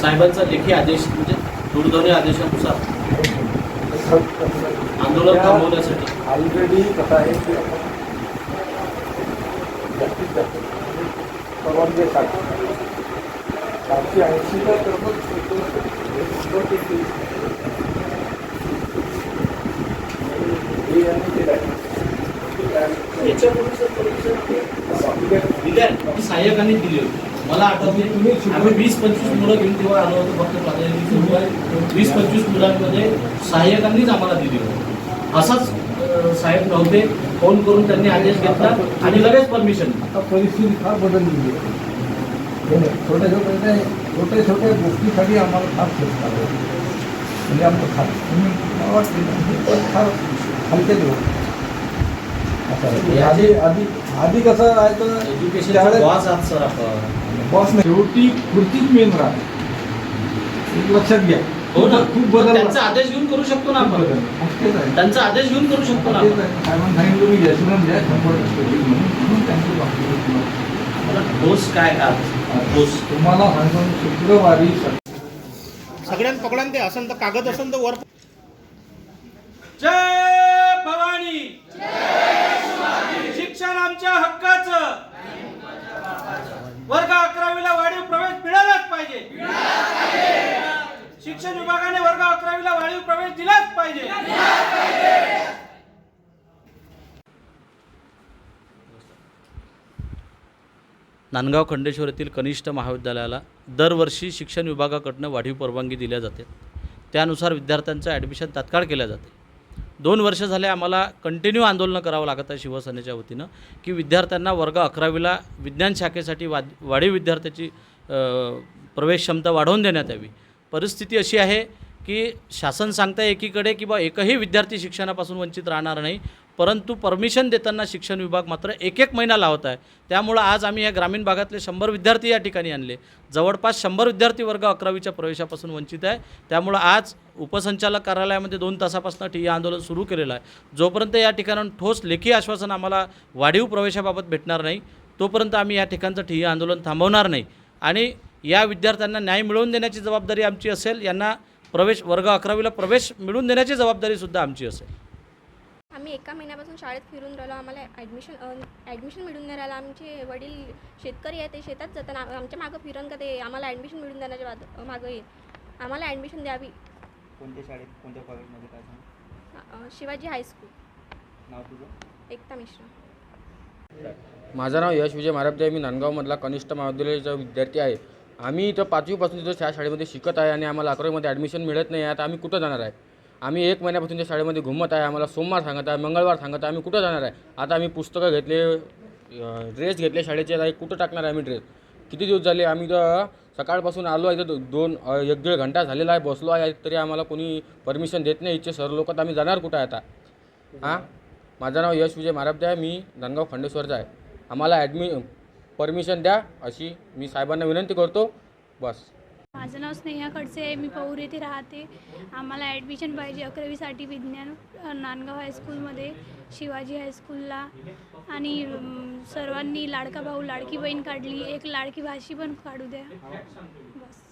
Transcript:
साहेबांचा लेखी आदेश म्हणजे दूरध्वनी आदेशानुसार आंदोलन थांबवण्यासाठी. ऑलरेडी कसं आहे की आपण जास्तीत जास्त परवानगी सातशे सातशे ऐंशीला तर मग हे शंभर टक्के यांनी केलं आहे दिल्या ती सहाय्यकांनी दिली होती. मला आठवते आम्ही वीस पंचवीस मुलं घेऊन तेव्हा आलो होतो फक्त प्राधान्य वीस पंचवीस मुलांमध्ये सहाय्यकांनीच आम्हाला दिली होती. असाच साहेब नव्हते. फोन करून त्यांनी आदेश घेतला आणि लगेच परमिशन आता परिस्थिती फार नाही, छोट्या छोट्या छोट्या छोट्या गोष्टीसाठी आम्हाला फार लागतो. म्हणजे आमचं तुम्ही मला वाटते फार हलके दिवस. आधी आधी आधी कसं आहे तर एज्युकेशन आहात सर आपण. बॉस नाही. शेवटी खुर्चीच मेन राहते. एक लक्षात घ्या. हो ना. खूप बदल त्यांचा आदेश घेऊन करू शकतो ना आपण. त्यांचा आदेश घेऊन करू शकतो ना. साहेबांनी सांगितलं मी यशवंत द्या शंभर टक्के होईल म्हणून. म्हणून त्यांचं बाकी मला ठोस काय आज ठोस तुम्हाला सांगतो शुक्रवारी सगळ्यात पकडा ते असन तर कागद असन तर वर जय भवानी शिक्षण आमच्या हक्काचं वर्ग अकरावीला वाढीव प्रवेश मिळालाच पाहिजे शिक्षण विभागाने वर्ग अकरावीला वाढीव प्रवेश दिलाच पाहिजे. नांदगाव खंडेश्वर येथील कनिष्ठ महाविद्यालयाला दरवर्षी शिक्षण विभागाकडनं वाढीव परवानगी दिल्या जाते. त्यानुसार विद्यार्थ्यांचं ॲडमिशन तात्काळ केल्या जाते. दोन वर्ष झाले आम्हाला कंटिन्यू आंदोलनं करावं लागत आहे शिवसेनेच्या वतीनं की विद्यार्थ्यांना वर्ग अकरावीला विज्ञान शाखेसाठी वाद वाढीव विद्यार्थ्याची प्रवेश क्षमता वाढवून देण्यात यावी. परिस्थिती अशी आहे की शासन सांगतं एकीकडे की बा एकही विद्यार्थी शिक्षणापासून वंचित राहणार नाही परंतु परमिशन देताना शिक्षण विभाग मात्र एक एक महिना लावत आहे. त्यामुळं आज आम्ही या ग्रामीण भागातले शंभर विद्यार्थी या ठिकाणी आणले. जवळपास शंभर विद्यार्थी वर्ग अकरावीच्या प्रवेशापासून वंचित आहे. त्यामुळं आज उपसंचालक कार्यालयामध्ये दोन तासापासून ठिय्या आंदोलन सुरू केलेलं आहे. जोपर्यंत या ठिकाणाहून ठोस लेखी आश्वासन आम्हाला वाढीव प्रवेशाबाबत भेटणार नाही तोपर्यंत आम्ही या ठिकाणचं ठिय्या आंदोलन थांबवणार नाही. आणि या विद्यार्थ्यांना न्याय मिळवून देण्याची जबाबदारी आमची असेल यांना प्रवेश वर्ग अकरावीला प्रवेश मिळवून देण्याची जबाबदारीसुद्धा आमची असेल. आम्ही एका महिन्यापासून शाळेत फिरून राहिलो आम्हाला ॲडमिशन ॲडमिशन मिळून नाही राहिलं. आमचे वडील शेतकरी आहे ते शेतात जातात. आम- आमच्या मागं फिरून का ते? आम्हाला ॲडमिशन मिळून देण्याच्या बाद मागं येईल. आम्हाला ॲडमिशन द्यावी. कोणत्या शाळेत कोणत्या कॉलेजमध्ये काय सांग? शिवाजी हायस्कूल नाव तुझं? एकता मिश्रा. माझं नाव यश विजय आहे मी नांदगावमधला कनिष्ठ महाविद्यालयाचा विद्यार्थी आहे. आम्ही इथं पाचवीपासून तिथं त्या शाळेमध्ये शिकत आहे आणि आम्हाला अकरावीमध्ये ॲडमिशन मिळत नाही आहे. आता आम्ही कुठं जाणार आहे? आम्ही एक महिन्यापासून त्या शाळेमध्ये घुमत आहे. आम्हाला सोमवार सांगत आहे मंगळवार सांगत आहे. आम्ही कुठं जाणार आहे? आता आम्ही पुस्तकं घेतले ड्रेस घेतले शाळेचे. आता कुठं टाकणार आहे आम्ही ड्रेस किती दिवस झाले? आम्ही तर सकाळपासून आलो आहे. इथं दोन एक दीड घंटा झालेला आहे. बसलो आहे. तरी आम्हाला कोणी परमिशन देत नाही. इच्छे सर लोक. तर आम्ही जाणार कुठं आहे आता? हां? माझं नाव यश विजय मारपदे आहे. मी धनगाव खंडेश्वरचा आहे. आम्हाला ॲडमि परमिशन द्या अशी मी साहेबांना विनंती करतो. बस. माझं नाव स्नेहा खडसे आहे. मी पौर येथे राहते. आम्हाला ॲडमिशन पाहिजे अकरावीसाठी विज्ञान नांदगाव हायस्कूलमध्ये शिवाजी हायस्कूलला आणि सर्वांनी लाडका भाऊ लाडकी बहीण काढली. एक लाडकी भाशी पण काढू द्या. बस.